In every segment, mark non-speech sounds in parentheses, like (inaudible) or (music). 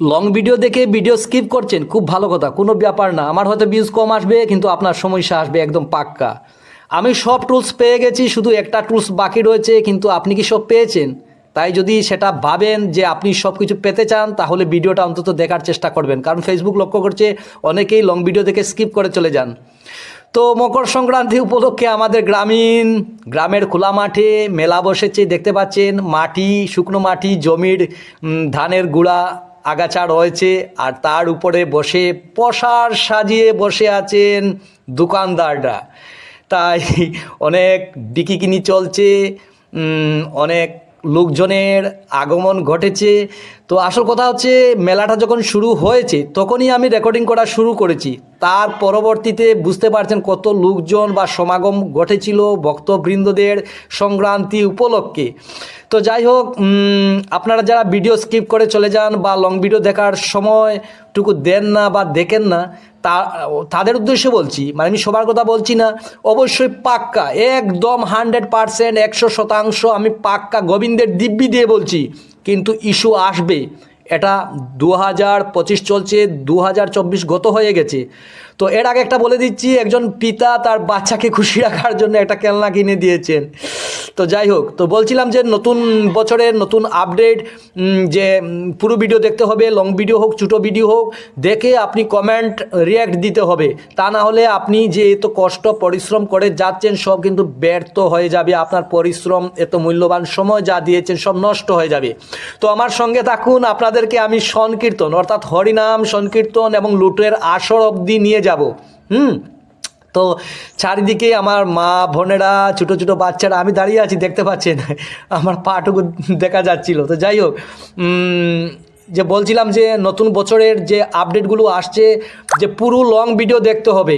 Long video দেখে video skip করছেন, খুব ভালো কথা, কোনো ব্যাপার না। আমার হয়তো ভিউজ কম আসবে, কিন্তু আপনার সমস্যা আসবে একদম পাক্কা। আমি সব টুলস পেয়ে গেছি, শুধু একটা টুলস বাকি রয়েছে, কিন্তু আপনি কি সব পেয়েছেন? তাই যদি সেটা ভাবেন যে আপনি সব কিছু পেতে চান, তাহলে ভিডিওটা অন্তত দেখার চেষ্টা করবেন। কারণ ফেসবুক লক্ষ্য করছে, অনেকেই লং ভিডিও দেখে স্কিপ করে চলে যান। তো মকর সংক্রান্তি উপলক্ষে আমাদের গ্রামীণ, গ্রামের খোলা মাঠে মেলা বসেছে, দেখতে পাচ্ছেন মাটি, শুকনো মাটি, জমির ধানের গুঁড়া। আগাছা রয়েছে আর তার উপরে বসে পশার সাজিয়ে বসে আছেন দোকানদাররা। তাই অনেক বিকিকিনি চলছে অনেক লোকজনের আগমন ঘটেছে। তো আসল কথা হচ্ছে, মেলাটা যখন শুরু হয়েছে, তখনই আমি রেকর্ডিং করা শুরু করেছি। তার পরবর্তীতে বুঝতে পারছেন কত লোকজন বা সমাগম ঘটেছিল ভক্তবৃন্দদের সংক্রান্তি উপলক্ষে। তো যাই হোক আপনারা যারা ভিডিও স্কিপ করে চলে যান বা লং ভিডিও দেখার সময়টুকু দেন না বা দেখেন না, তা, তাদের উদ্দেশ্যে বলছি মানে আমি সবার কথা বলছি না, অবশ্যই পাক্কা, একদম হান্ড্রেড পারসেন্ট একশো শতাংশ আমি পাক্কা গোবিন্দের দিব্যি দিয়ে বলছি। কিন্তু ইস্যু আসবে। এটা দু হাজার পঁচিশ চলছে দু হাজার চব্বিশ গত হয়ে গেছে। তো এর আগে একটা বলে দিচ্ছি, একজন পিতা তার বাচ্চাকে খুশি রাখার জন্য একটা খেলনা কিনে দিয়েছেন। তো যাই হোক, তো বলছিলাম যে নতুন বছরের নতুন আপডেট যে পুরো ভিডিও দেখতে হবে, লং ভিডিও হোক, ছোটো ভিডিও হোক, দেখে আপনি কমেন্ট, রিয়াক্ট দিতে হবে। তা না হলে আপনি যে এত কষ্ট, পরিশ্রম করে যাচ্ছেন, সব কিন্তু ব্যর্থ হয়ে যাবে। আপনার পরিশ্রম, এত মূল্যবান সময় যা দিয়েছেন, সব নষ্ট হয়ে যাবে। তো আমার সঙ্গে থাকুন আপনাদেরকে আমি সংকীর্তন, অর্থাৎ হরিনাম, সংকীর্তন এবং লুটের আসর অবধি নিয়ে যাব। হুম? তো চারিদিকে আমার মা, বোনেরা, ছোটো ছোটো বাচ্চারা, আমি দাঁড়িয়ে আছি, দেখতে পাচ্ছেন? (laughs) আমার পাটুকু দেখা যাচ্ছিল। তো যাই হোক যে বলছিলাম যে নতুন বছরের যে আপডেটগুলো আসছে, যে পুরো লং ভিডিও দেখতে হবে।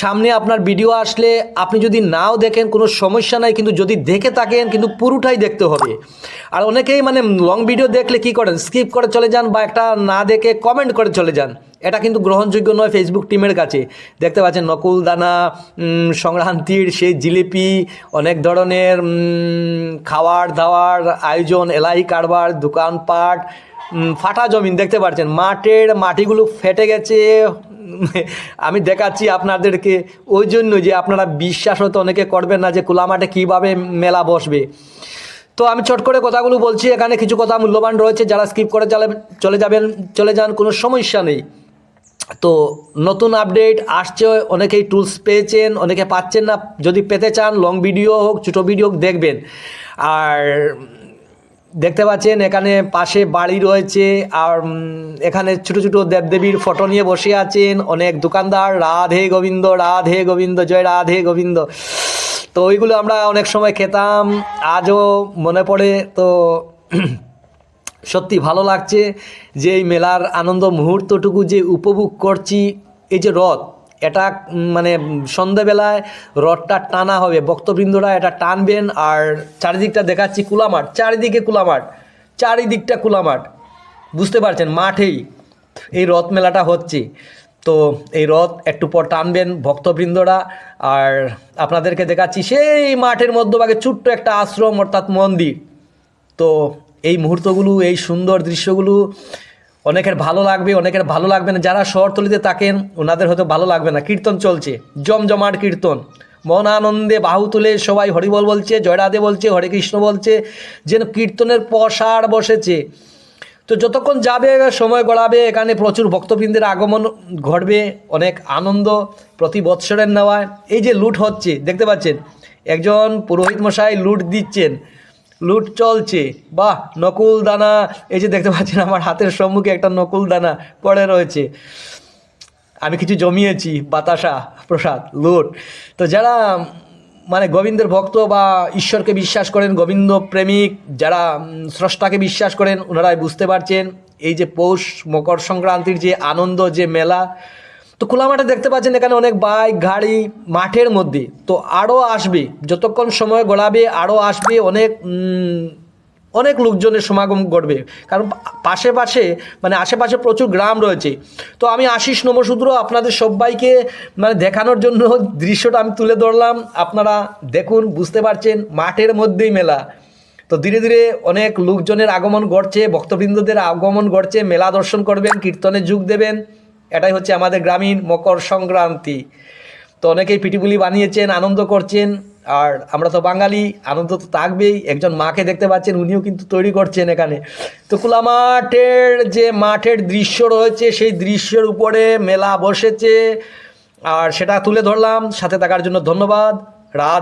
সামনে আপনার ভিডিও আসলে আপনি যদি নাও দেখেন, কোনো সমস্যা নাই, কিন্তু যদি দেখে থাকেন, কিন্তু পুরোটাই দেখতে হবে। আর অনেকেই মানে লং ভিডিও দেখলে কি করেন? স্কিপ করে চলে যান বা একটা না দেখে কমেন্ট করে চলে যান। এটা কিন্তু গ্রহণযোগ্য নয় ফেসবুক টিমের কাছে। দেখতে পাচ্ছেন নকুল দানা সংক্রান্তির সেই জিলিপি, অনেক ধরনের খাওয়ার দাওয়ার আয়োজন এলাই কারবার, দোকানপাট ফাটা জমিন দেখতে পাচ্ছেন। মাঠের মাটিগুলো ফেটে গেছে (laughs) আমি দেখাচ্ছি আপনাদেরকে ওই জন্য যে আপনারা বিশ্বাস হয়তো অনেকে করবেন না যে খোলা মাঠে কীভাবে মেলা বসবে। তো আমি চট করে কথাগুলো বলছি, এখানে কিছু কথা মূল্যবান রয়েছে, যারা স্কিপ করে চলে যাবেন, চলে যান, কোনো সমস্যা নেই। তো নতুন আপডেট আসছে, অনেকেই টুলস পেয়েছেন, অনেকে পাচ্ছেন না। যদি পেতে চান লং ভিডিও হোক, ছোটো ভিডিও হোক, দেখবেন। আর দেখতে পাচ্ছেন, এখানে পাশে বাড়ি রয়েছে, আর এখানে ছোট ছোট দেবদেবীর ফটো নিয়ে বসে আছেন অনেক দোকানদার। রাধে গোবিন্দ রাধে গোবিন্দ, জয় রাধে গোবিন্দ। তো ওইগুলো আমরা অনেক সময় খেতাম, আজও মনে পড়ে। তো (clears throat) সত্যি ভালো লাগছে যে এই মেলার আনন্দ মুহূর্তটুকু যে উপভোগ করছি, এই যে রথ এটা মানে সন্ধেবেলায় রথটা টানা হবে। ভক্তবৃন্দরা এটা টানবেন আর চারিদিকটা দেখাচ্ছি কুলামাঠ চারিদিকে কুলামাঠ চারিদিকটা কুলামাঠ বুঝতে পারছেন? মাঠেই এই রথ মেলাটা হচ্ছে। তো এই রথ একটু পর টানবেন ভক্তবৃন্দরা। আর আপনাদেরকে দেখাচ্ছি সেই মাঠের মধ্যভাগে ছোট্ট একটা আশ্রম, অর্থাৎ মন্দির। তো এই মুহূর্তগুলো, এই সুন্দর দৃশ্যগুলো অনেকের ভালো লাগবে, অনেকের ভালো লাগবে না। যারা শহরতলিতে থাকেন, ওনাদের হয়তো ভালো লাগবে না। কীর্তন চলছে, জমজমাট কীর্তন। মন আনন্দে বাহু তুলে সবাই হরিবল বলছে জয়রাধে বলছে, হরে কৃষ্ণ বলছে, যেন কীর্তনের পসার বসেছে। তো যতক্ষণ যাবে, সময় গড়াবে, এখানে প্রচুর ভক্তবৃন্দের আগমন ঘটবে, অনেক আনন্দ প্রতি বৎসরের নেওয়ায়। এই যে লুট হচ্ছে, দেখতে পাচ্ছেন, একজন পুরোহিত মশাই লুট দিচ্ছেন। লুট চলছে। বাহ নকুল দানা এই যে দেখতে পাচ্ছেন, আমার হাতের সম্মুখে একটা নকুল দানা পড়ে রয়েছে। আমি কিছু জমিয়েছি, বাতাসা, প্রসাদ, লুট। তো যারা মানে গোবিন্দের ভক্ত বা ঈশ্বরকে বিশ্বাস করেন, গোবিন্দ প্রেমিক, যারা স্রষ্টাকে বিশ্বাস করেন, ওনারাই বুঝতে পারছেন, এই যে পৌষ মকর সংক্রান্তির যে আনন্দ, যে মেলা তো খোলা মাঠে দেখতে পাচ্ছেন এখানে অনেক বাইক, গাড়ি মাঠের মধ্যে। তো আরও আসবে, যতক্ষণ সময় গড়াবে আরও আসবে অনেক অনেক লোকজনের সমাগম ঘটবে। কারণ পাশে পাশে মানে আশেপাশে প্রচুর গ্রাম রয়েছে। তো আমি আশিস নমশূদ্র আপনাদের সবাইকে মানে দেখানোর জন্য দৃশ্যটা আমি তুলে ধরলাম। আপনারা দেখুন, বুঝতে পারছেন, মাঠের মধ্যেই মেলা। তো ধীরে ধীরে অনেক লোকজনের আগমন ঘটছে, ভক্তবৃন্দদের আগমন ঘটছে, মেলা দর্শন করবেন কীর্তনে যোগ দেবেন। এটাই হচ্ছে আমাদের গ্রামীণ মকর সংক্রান্তি। তো অনেকেই পিটিপুলি বানিয়েছেন, আনন্দ করছেন, আর আমরা তো বাঙালি, আনন্দ তো থাকবেই। একজন মাকে দেখতে পাচ্ছেন, উনিও কিন্তু তৈরি করছেন এখানে। তো খোলা মাঠের যে মাঠের দৃশ্য রয়েছে, সেই দৃশ্যের উপরে মেলা বসেছে। আর সেটা তুলে ধরলাম। সাথে থাকার জন্য ধন্যবাদ। রাত